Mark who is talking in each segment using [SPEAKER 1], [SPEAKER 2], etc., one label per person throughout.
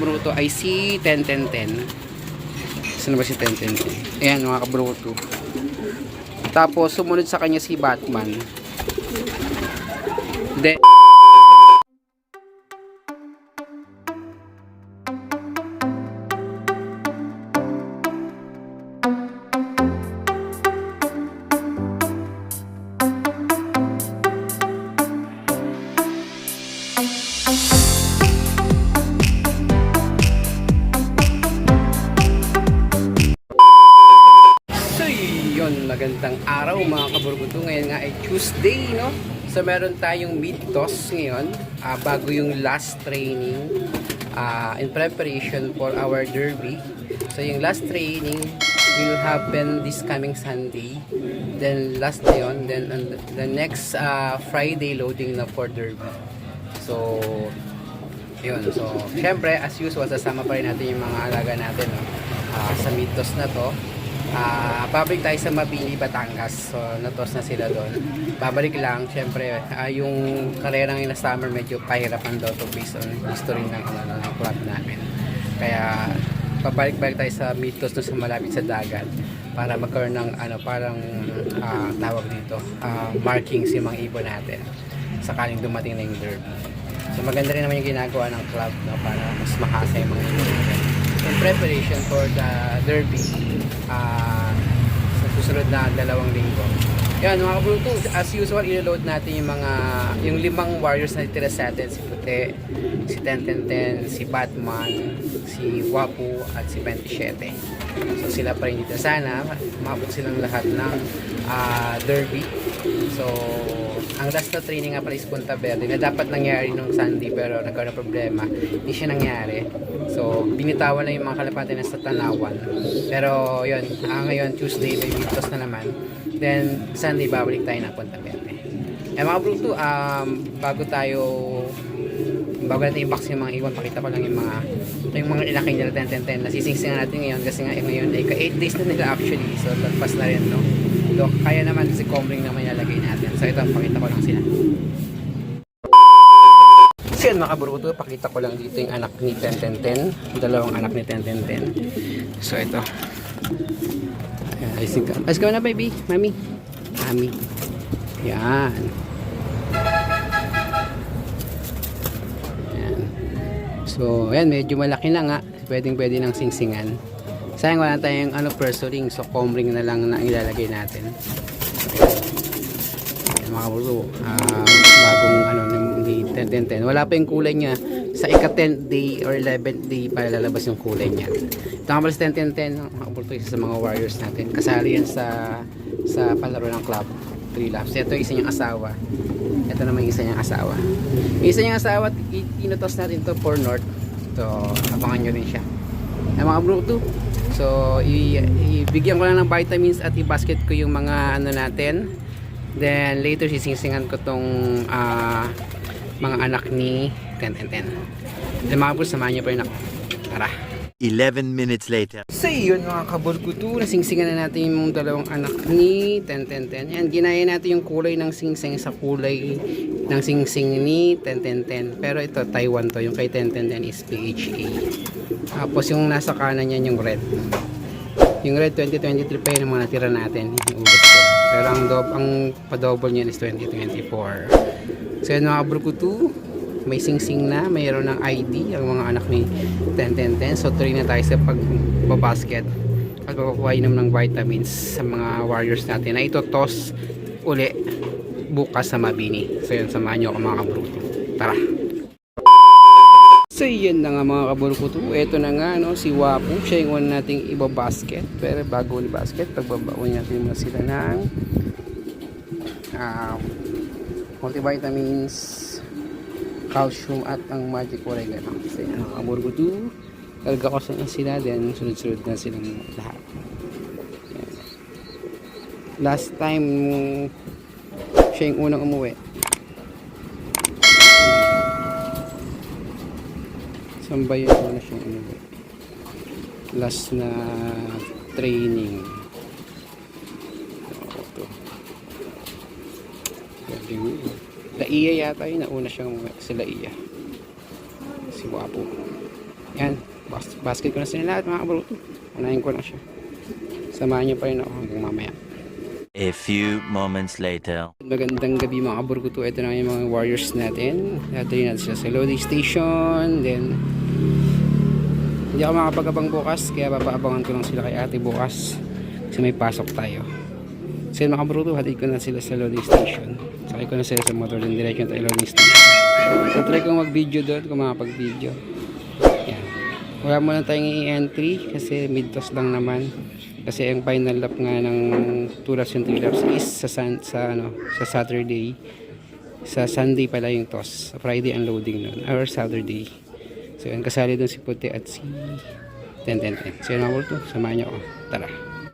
[SPEAKER 1] kabruto ay si 10-10-10. Saan ba si 10-10-10? Ayan mga kabruto. Tapos sumunod sa kanya si Batman. Magandang araw mga kaburguto. Ngayon nga ay Tuesday, no? So meron tayong meet-toss ngayon ah, bago yung last training ah, in preparation for our derby. So yung last training will happen this coming Sunday. Then last na yun. Then on the, next ah, Friday loading na for derby. So yun. So, syempre, as usual, sasama pa rin natin yung mga alaga natin no? Ah, sa Mitos na to. Ah, babalik tayo sa Mabini, Batangas. So, natos na sila doon. Babalik lang, syempre, ah, yung karera ng summer medyo pahirapan daw to based on history ng, ano, ng club namin. Kaya, pabalik-balik tayo sa Mitos doon sa malapit sa dagat para magkaroon ng ano parang ah, tawag dito ah, markings yung mga ibon natin sakaling dumating na yung derby So maganda rin naman yung ginagawa ng club no, para mas mahasa yung mga inuulit. Preparation for the derby ah sa susunod na dalawang linggo. Yan mga kabruto, as usual ilo-load natin yung mga yung limang warriors na tira sa atin si Puti, si 1010, si Batman, si Wapu at si 27. So sila pa rin dito sana mabot silang lahat ng ah, derby. So ang last na training nga pala is Punta Verde na dapat nangyari nung Sunday pero nagkaroon problema. Hindi siya nangyari. So, binitawan na yung mga kalapate na sa Tanawan. Pero, yun, ah, ngayon, Tuesday, may Vitos na naman. Then, Sunday, babalik tayo ng Punta Verde. Eh, mga bruto, um, bago tayo bago natin i-box yung mga iwan, pakita ko lang yung mga yung mga ilaki nila 10-10-10 nasisingsingan natin ngayon kasi nga eh, ngayon ay ka 8 days na nila actually. So lagpas na rin no? So, kaya naman si Comring naman ilalagay natin. So ito pakita ko lang sila. So yun mga kaburuto pakita ko lang dito yung anak ni 10-10-10 dalawang anak ni 10-10-10 so ito Alisin ka let's go na baby mami mami yan Ayan. So, ayan, medyo malaki na nga. Pwedeng pwede ng singsingan. Sayang wala tayong ano, first ring. So, com ring na lang na ilalagay natin. Ayan, mga kabulo. ah, bagong ano, hindi 10-10-10. Wala pa yung kulay niya. Sa ika-10th day or 11th day para lalabas yung kulay niya. Ito nga pala sa 10-10-10. Mga kabulo, isa sa mga warriors natin. Kasali yan sa sa palaro ng club. 3 laps. Ito isa niyang asawa. Ito naman isa niyang asawa. Isa niyang asawa, inutos natin to for North. So, abangan nyo rin siya. Ang mga Bluetooth. So, ibigyan ko lang ng vitamins at i-basket ko yung mga ano natin. Then, later sisingsingan ko tong ah, mga anak ni 10-10-10. Then, mga bro, samahan nyo pa rin ako. Tara!
[SPEAKER 2] 11 minutes later.
[SPEAKER 1] So yun mga kabulkutu, nasingsingan na natin yung dalawang anak ni 101010. Yan, ginaya natin yung kulay ng singsing sa kulay ng singsing ni 101010. Pero ito, Taiwan to. Yung kay 101010 is PHA. Tapos yung nasa kanan niyan yung red. Yung red 2023 pa yun ang mga natira natin. Yung ubos ko. Pero ang, dob ang pa-double niyan is 2024. So yun mga kabulkutu, may sing-sing na, mayroon ng ID ang mga anak ni 10-10-10. So, tuloy na tayo sa pagbabasket at pagkukuha inom ng vitamins sa mga warriors natin na ito toss uli bukas sa Mabini. So, yun, samahan nyo ako mga kabruto. Tara! So, yun na nga mga kabruto. Ito na nga, no, si Wapu. Siya yung una nating ibabasket. Pero bago ni basket, pagbabaon natin muna sila ng ah, multivitamins calcium at ang magic oregano. Kasi ang mga burgudu, karga ko sa sila, then sunod-sunod na silang lahat. Last time, siya yung unang umuwi. Saan ba yung una siyang umuwi? Last na training. Ito. Pwede mo yun. La Iya yata yun, nauna siyang umuwi. Sila Iya. Si Wapo. Yan. Bas basket ko na sila lahat mga kabruto. Unahin ko na siya. Samahan niyo pa rin ako hanggang mamaya.
[SPEAKER 2] A few moments later.
[SPEAKER 1] Magandang gabi mga kaburguto. Ito na yung mga warriors natin. Natin natin sila sa loading station. Then, hindi ako makapag-abang bukas. Kaya papaabangan ko lang sila kay ate bukas. Kasi may pasok tayo. Yun mga kaburguto, hatid ko na sila sa loading station. Sakay ko na sila sa motor. Then direction tayo loading station. So try kong mag-video doon kung makapag-video. Yan. Wala muna tayong i-entry kasi mid-toss lang naman. Kasi ang final lap nga ng 2 laps and 3 laps is sa, sun, sa, ano, sa Saturday. Sa Sunday pala yung toss. Sa Friday ang loading nun. Or Saturday. So yun, kasali doon si Puti at si 10-10-10. So yun mga samahan niyo ako. Tara.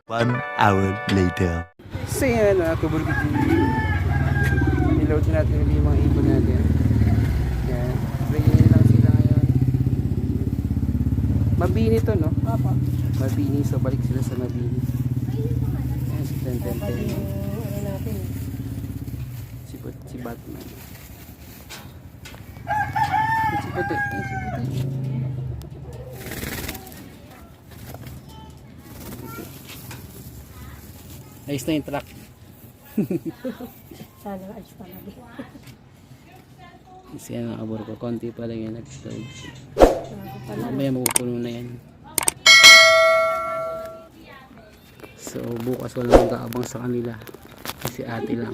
[SPEAKER 2] One hour later.
[SPEAKER 1] So yan mga kaburgiti. Niload natin ulit yung mga ibon natin. Yan. Bringin lang sila ngayon. Mabini to no? Papa. Mabini. So balik sila sa Mabini. Yan si 10-10-10. Si, Put- si Batman. Si Puti. Yan si Puti. Ayos na yung truck.
[SPEAKER 3] Sana ayos talaga.
[SPEAKER 1] Kasi yan ang abor ko. Konti pa lang yan
[SPEAKER 3] pa lang.
[SPEAKER 1] Mamaya mapupuno na yan. So bukas wala nang kaabang sa kanila. Kasi ate lang.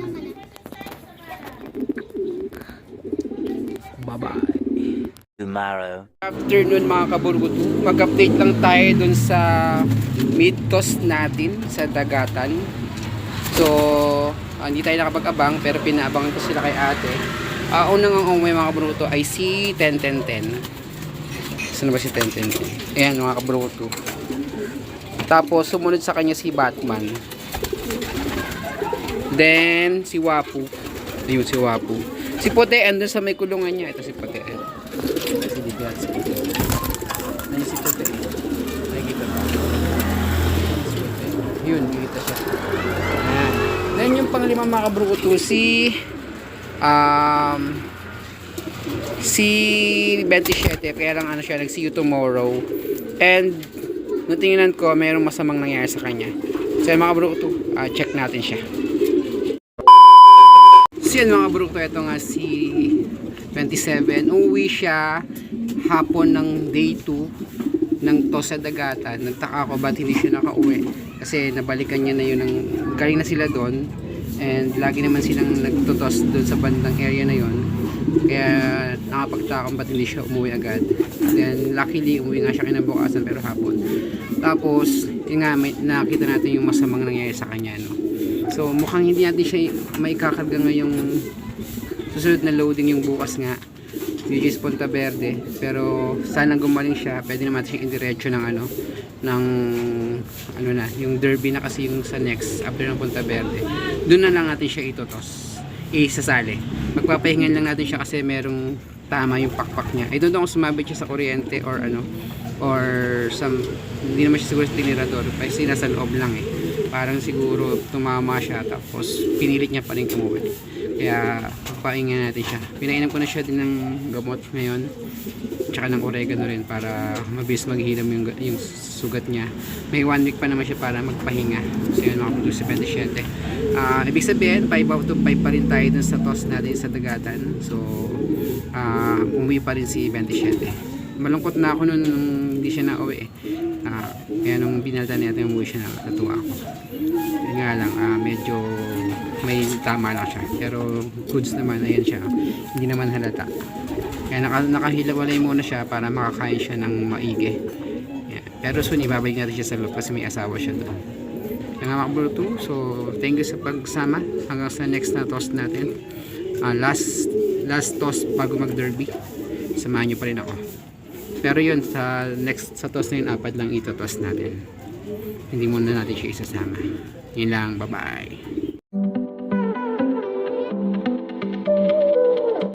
[SPEAKER 1] Bye-bye.
[SPEAKER 2] Tomorrow.
[SPEAKER 1] Afternoon mga kaburgutu. Mag-update lang tayo dun sa mid-toss natin sa dagatan. So, ah, hindi tayo nakapag-abang pero pinaabangan ko sila kay ate. Ah, unang ang umuwi mga kaburgutu ay si 10-10-10. Saan ba si 10-10-10? Ayan mga kaburgutu. Tapos sumunod sa kanya si Batman. Then si Wapu. Ayun si Wapu. Si Pote andun sa may kulungan niya. Ito si Pote. Ayun. Si dito yan, si Pote. Ayun si Pote. Nakikita ba? Si Pote. Yun, nakikita siya. Ayan. Panglima mga kabruto si um si 27 kaya lang ano siya nag see you tomorrow. And nung tingnan ko mayroong masamang nangyari sa kanya. So yun, mga bruto ah, check natin siya. So yun mga bruto ito nga si 27 umuwi siya hapon ng day 2 ng to sa dagatan nagtaka ako ba't hindi siya nakauwi? Kasi nabalikan niya na yun ng galing na sila doon and lagi naman silang nagtutos doon sa bandang area na yon kaya nakapagtakang ba't hindi siya umuwi agad? Then luckily umuwi nga siya kinabukasan pero hapon. Tapos yun nga may, nakita natin yung masamang nangyayari sa kanya no? So mukhang hindi natin siya may kakarga ngayong susunod na loading yung bukas nga which is Punta Verde. Pero sana gumaling siya. Pwede naman siyang indiretso ng ano ng ano na yung derby na kasi yung sa next after ng Punta Verde. Doon na lang natin siya itotos. Isasali. Magpapahingan lang natin siya kasi merong tama yung pakpak niya. I don't know sumabit siya sa kuryente or ano or some hindi naman siya siguro sa tinirador kasi nasa loob lang eh. Parang siguro tumama siya tapos pinilit niya pa rin umuwi kaya papahingan natin siya. Pinainom ko na siya din ng gamot ngayon. Tsaka ng oregano rin para mabilis maghilam yung, yung sugat niya. May one week pa naman siya para magpahinga. So yun mga produce 27 Ah, ibig sabihin 5 out of 5 pa rin tayo dun sa toss natin sa dagatan. So ah umuwi pa rin si 27 malungkot na ako nun nung hindi siya na uwi Ah, kaya nung binalta natin umuwi siya na natuwa ako. Yun nga lang ah, medyo may tama lang siya pero goods naman ayan siya hindi naman halata. Kaya naka, nakahiwalay muna siya para makakain siya ng maigi. Yan. pero soon ibabalik natin siya sa loob kasi may asawa siya doon. Yung mga kabruto so thank you sa pagsama. Hanggang sa next na toss natin. Ah, last last toss bago mag derby samahan nyo pa rin ako pero yun sa next sa toss na yun apat lang ito toss natin. Hindi muna natin siya isasama. Yun lang bye bye